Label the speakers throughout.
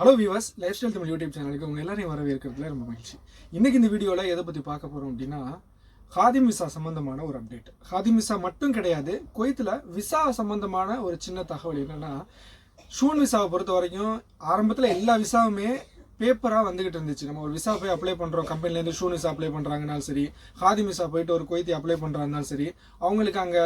Speaker 1: Hello viewers lifestyle Tamil YouTube சேனலுக்கு உங்கள் எல்லாரையும் வரவேற்கிறதுல ரொம்ப மகிழ்ச்சி. இன்றைக்கி இந்த வீடியோவில் எதை பற்றி பார்க்க போகிறோம் அப்படின்னா ஹாதிம் விசா சம்மந்தமான ஒரு அப்டேட் ஹாதிம் விசா மட்டும் கிடையாது குவைத்தில் விசா சம்மந்தமான ஒரு சின்ன தகவல் என்னென்னா ஷூன் விசாவை பொறுத்த வரைக்கும் ஆரம்பத்தில் எல்லா விசாவுமே பேப்பராக வந்துகிட்டு இருந்துச்சு. நம்ம ஒரு விசா போய் அப்ளை பண்ணுறோம் கம்பெனிலேருந்து ஷூ விசா அப்ளை பண்ணுறாங்கனாலும் சரி ஹாதி விசா போயிட்டு ஒரு கொய்த்தி அப்ளை பண்ணுறாருனாலும் சரி அவங்களுக்கு அங்கே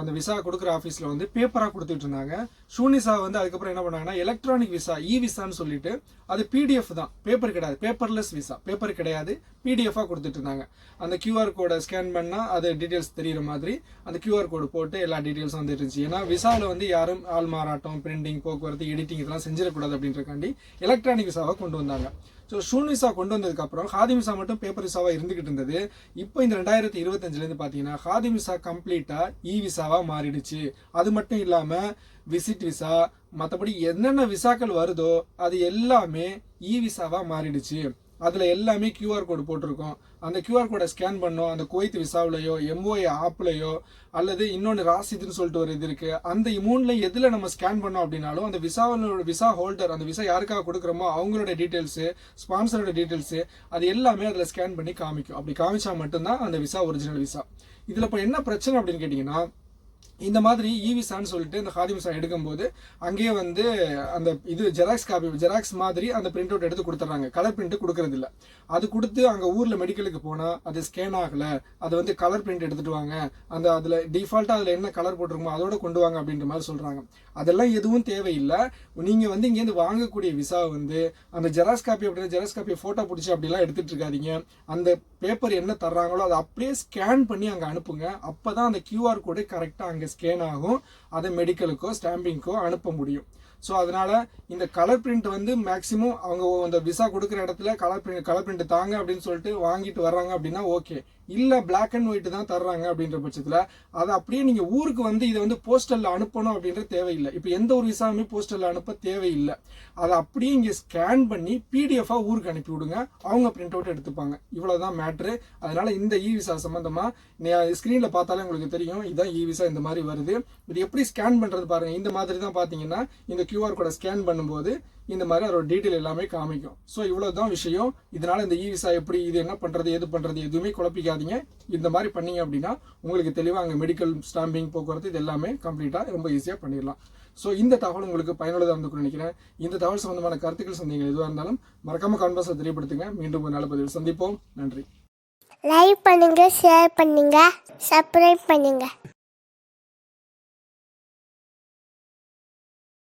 Speaker 1: அந்த விசா கொடுக்குற ஆஃபீஸில் வந்து பேப்பராக கொடுத்துட்டு இருந்தாங்க. ஷூ நிசா வந்து அதுக்கப்புறம் என்ன பண்ணாங்கன்னா எலக்ட்ரானிக் விசா இ விசான்னு சொல்லிட்டு அது பிடிஎஃப் தான். பேப்பர் கிடையாது. பேப்பர்லெஸ் விசா பேப்பர் கிடையாது. பிடிஎஃபாக கொடுத்துட்டு இருந்தாங்க. அந்த கியூஆர் கோடை ஸ்கேன் பண்ணால் அது டீட்டெயில்ஸ் தெரியுற மாதிரி அந்த கியூஆர் கோடு போட்டு எல்லா டீட்டெயில்ஸும் வந்துட்டு இருந்துச்சு. ஏன்னா விசாவில் வந்து யாரும் ஆள் மாறாட்டம் பிரிண்டிங் போக்குவரத்து எடிட்டிங் இதெல்லாம் செஞ்சிடக்கூடாது அப்படின்றக்காண்டி எலக்ட்ரானிக் விசாவை கொண்டு வந்து வந்தாங்க ஸோ ஷூன் விசா கொண்டு வந்ததுக்கப்புறம் ஹாதி விசா மட்டும் பேப்பர் விசாவாக இருந்துகிட்டு இருந்தது. இப்போ இந்த ரெண்டாயிரத்தி இருபத்தஞ்சிலேருந்து பார்த்தீங்கன்னா ஹாதி e விசா கம்ப்ளீட்டாக இ விசாவாக மாறிடுச்சு. அது மட்டும் இல்லாமல் விசிட் விசா மற்றபடி என்னென்ன விசாக்கள் வருதோ அது எல்லாமே e இ விசாவாக மாறிடுச்சு. அதில் எல்லாமே கியூஆர் கோடு போட்டிருக்கோம். அந்த கியூஆர் கோடை ஸ்கேன் பண்ணோம். அந்த குவைத் விசாவிலையோ எம்ஓஏ ஆப்லையோ அல்லது இன்னொன்று ராசிதுன்னு சொல்லிட்டு ஒரு இது இருக்குது அந்த மூணுல எதில் நம்ம ஸ்கேன் பண்ணோம் அப்படின்னாலும் அந்த விசாவோட விசா ஹோல்டர் அந்த விசா யாருக்காக கொடுக்குறோமோ அவங்களோட டீட்டெயில்ஸு ஸ்பான்சரோட டீட்டெயில்ஸு அது எல்லாமே அதில் ஸ்கேன் பண்ணி காமிக்கும். அப்படி காமிச்சா மட்டும்தான் அந்த விசா ஒரிஜினல் விசா இதில் இப்போ என்ன பிரச்சனை அப்படின்னு கேட்டிங்கன்னா இந்த மாதிரி இ விசான்னு சொல்லிட்டு இந்த ஹாதி விசா எடுக்கும்போது அங்கேயே வந்து அந்த இது ஜெராக்ஸ் காப்பி ஜெராக்ஸ் மாதிரி அந்த பிரிண்ட் அவுட் எடுத்து கொடுத்துட்றாங்க. கலர் பிரிண்ட் கொடுக்கறது இல்லை. அது கொடுத்து அங்கே ஊரில் மெடிக்கலுக்கு போனால் அது ஸ்கேன் ஆகலை. அது வந்து கலர் பிரிண்ட் எடுத்துட்டு வாங்க. அந்த அதில் டிஃபால்ட்டாக அதில் என்ன கலர் போட்டிருக்குமோ அதோட கொண்டு வாங்க அப்படின்ற மாதிரி சொல்கிறாங்க அதெல்லாம் எதுவும் தேவையில்லை. நீங்கள் வந்து இங்கேருந்து வாங்கக்கூடிய விசா வந்து அந்த ஜெராக்ஸ் காப்பி அப்படின்னா ஜெராக்ஸ் காப்பியை ஃபோட்டோ பிடிச்சி அப்படிலாம் எடுத்துகிட்டு இருக்காதீங்க. அந்த பேப்பர் என்ன தர்றாங்களோ அதை அப்படியே ஸ்கேன் பண்ணி அங்கே அனுப்புங்க. அப்போ தான் அந்த கியூஆர் கோடு கரெக்டாக அங்கே ஸ்கேன் ஆகும். அதை மெடிக்கலுக்கோ ஸ்டாம்பிங்க்கோ அனுப்ப முடியும். ஸோ அதனால இந்த கலர் பிரிண்ட் வந்து மேக்ஸிமம் அவங்க அந்த விசா கொடுக்குற இடத்துல கலர் பிரிண்ட் கலர் பிரிண்ட் தாங்க அப்படின்னு சொல்லிட்டு வாங்கிட்டு வர்றாங்க அப்படின்னா ஓகே இல்லை பிளாக் அண்ட் ஒயிட் தான் தர்றாங்க அப்படின்ற பட்சத்தில் அதை அப்படியே நீங்கள் ஊருக்கு வந்து இதை வந்து போஸ்டலில் அனுப்பணும் அப்படின்றது தேவையில்லை. இப்போ எந்த ஒரு விசாவுமே போஸ்டலில் அனுப்ப தேவையில்லை. அதை அப்படியே இங்கே ஸ்கேன் பண்ணி பிடிஎஃபாக ஊருக்கு அனுப்பி விடுங்க. அவங்க பிரிண்ட் அவுட் எடுத்துப்பாங்க. இவ்வளோதான் மேட்ரு அதனால இந்த இ விசா சம்மந்தமாக ஸ்க்ரீனில் பார்த்தாலே உங்களுக்கு தெரியும். இதுதான் இ விசா இந்த மாதிரி வருது. இது எப்படி ஸ்கேன் பண்ணுறது பாருங்கள் இந்த மாதிரி தான் பார்த்தீங்கன்னா இந்த கியூஆர் கோடை ஸ்கேன் பண்ணும்போது இந்த மாதிரி அதோட டீட்டெயில் எல்லாமே காமிக்கும். ஸோ இவ்வளோ தான் விஷயம். இதனால இந்த இ விசா எப்படி இது என்ன பண்ணுறது எது பண்ணுறது எதுவுமே குழப்பிக்காதீங்க. இந்த மாதிரி பண்ணீங்க அப்படின்னா உங்களுக்கு தெளிவாக அங்கே மெடிக்கல் ஸ்டாம்பிங் போக்குவரத்து இது எல்லாமே கம்ப்ளீட்டாக ரொம்ப ஈஸியாக பண்ணிடலாம். ஸோ இந்த தகவல் உங்களுக்கு பயனுள்ளதாக இருந்துக்கும் நினைக்கிறேன். இந்த தகவல் சம்பந்தமான கருத்துக்கள் சந்தேகங்கள் எதுவாக இருந்தாலும் மறக்காம கான்பாஸை தெரியப்படுத்துங்க. மீண்டும் ஒரு நல்ல பதிவில் சந்திப்போம். நன்றி.
Speaker 2: லைக் பண்ணுங்க ஷேர் பண்ணுங்க சப்ஸ்கிரைப் பண்ணுங்க.